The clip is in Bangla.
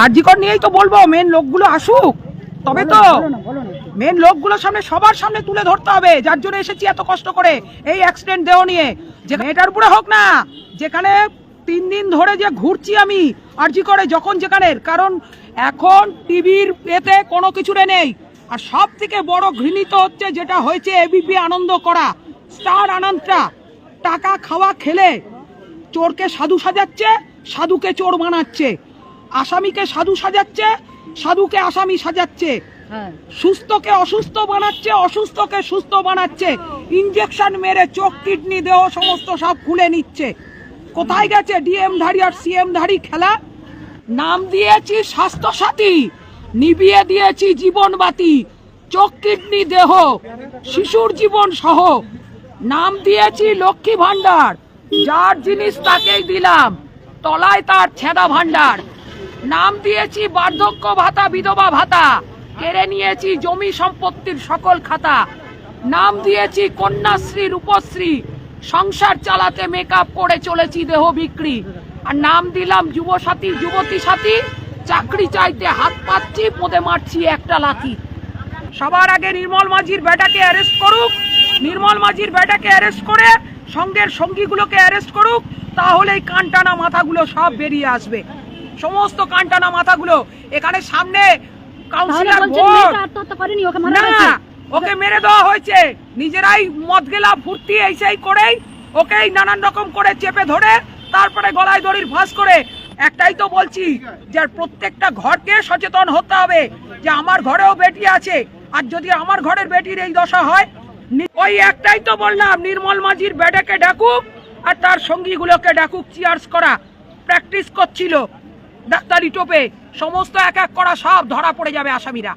আরজিকর নিয়েই তো বলব মেন লোকগুলো আসুক। তবে তো মেন লোকগুলোর সামনে সবার সামনে তুলে ধরতে হবে যার জন্য এসেছি এত কষ্ট করে এই অ্যাক্সিডেন্ট দেহ নিয়ে। যে এটার উপরে হোক না যেখানে তিন দিন ধরে যে ঘুরছি আমি আরজি করে যখন যেখানে কারণ এখন টিভির এতে কোনো কিছুরে নেই। আর সব থেকে বড় ঘৃণিত হচ্ছে যেটা হয়েছে এবিপি আনন্দ করা স্টার আনন্দটা। টাকা খাওয়া খেলে চোরকে সাধু সাজাচ্ছে সাধুকে চোর বানাচ্ছে। আসামিকে সাধু সাজাচ্ছে সাধুকে আসামি সাজাচ্ছে। হ্যাঁ। সুস্থকে অসুস্থ বানাচ্ছে অসুস্থকে সুস্থ বানাচ্ছে। ইঞ্জেকশন মেরে চোখ কিডনি দেহ সমস্ত সব খুলে নিচ্ছে। কোথায় গেছে ডিএম ধারী আর সিএম ধারী খেলা? নাম দিয়েছি স্বাস্থ্য সাথী নিবিয়ে দিয়েছি জীবনবাতি চোখ কিডনি দেহ শিশুর জীবন সহ। নাম দিয়েছি লক্ষ্মী ভান্ডার যার জিনিস তাকেই দিলাম তলায় তার ছেদা ভান্ডার নাম দিয়েছি বার্ধক্য ভাতা, বিধবা ভাতা। কেড়ে নিয়েছি জমি সম্পত্তির সকল খাতা। নাম দিয়েছি কন্যাশ্রী, রূপশ্রী। সংসার চালাতে মেকআপ করে চলেছি দেহ বিক্রি। আর নাম দিলাম যুব সাথী যুবতী সাথী। চাকরি চাইতে হাত পাচ্ছি, পোদে মারছি একটা লাথি। সবার আগে নির্মল মাঝির বেটাকে অ্যারেস্ট করুক। নির্মল মাঝির বেটাকে অ্যারেস্ট করে সঙ্গের সঙ্গীগুলোকে অ্যারেস্ট করুক। তাহলেই কানটানা মাথাগুলো সব বেরিয়ে আসবে। সমস্ত কানটানা মাথাগুলো এখানে সামনে কাউন্সিলর ওকে না ওকে মেরে দেওয়া হয়েছে। নিজেরাই মদ গেলা ফুর্তি এই সেই করেই ওকেই নানান রকম করে চেপে ধরে তারপরে গলায় দড়ির ফাঁস করে একটাই তো বলছি যে প্রত্যেকটা ঘরকে সচেতন হতে হবে যে আমার ঘরেও বেটি আছে। আর যদি আমার ঘরের বেটির এই দশা হয় ওই একটাই তো বললাম নির্মল মাঝির বেডাকে ডাকুক আর তার সঙ্গীগুলোকে ডাকুক চিয়ার্স করা। প্র্যাকটিস করছিল। ডাক্তারি টোপে সমস্ত এক এক করা সব ধরা পড়ে যাবে আসামিরা।